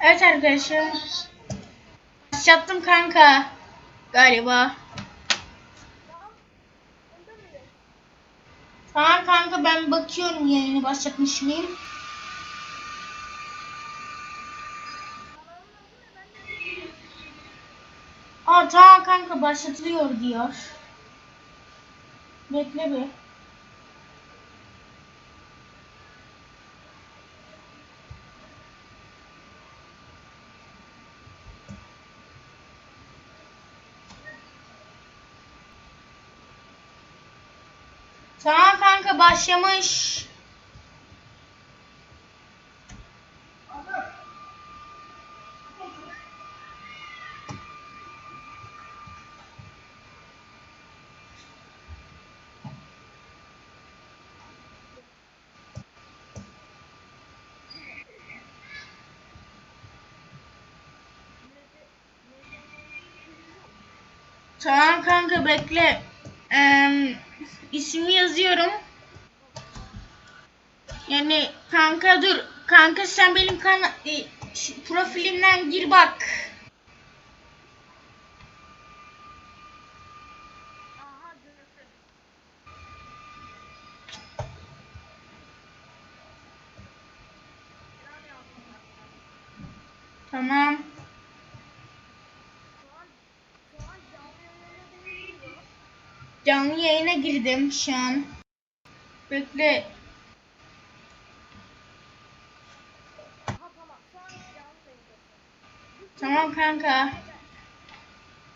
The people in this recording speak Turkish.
Evet arkadaşlar. Başlattım kanka. Galiba. Tamam kanka ben bakıyorum yayını başlatmış mıyım? Aa tamam kanka başlatılıyor diyor. Bekle bir. Tamam kanka başlamış. Tamam kanka bekle. Yazıyorum. Yani kanka dur. Kanka sen benim kan e, profilimden gir bak. Tamam. Canlı yayına girdim şu an. Bekle. Tamam kanka.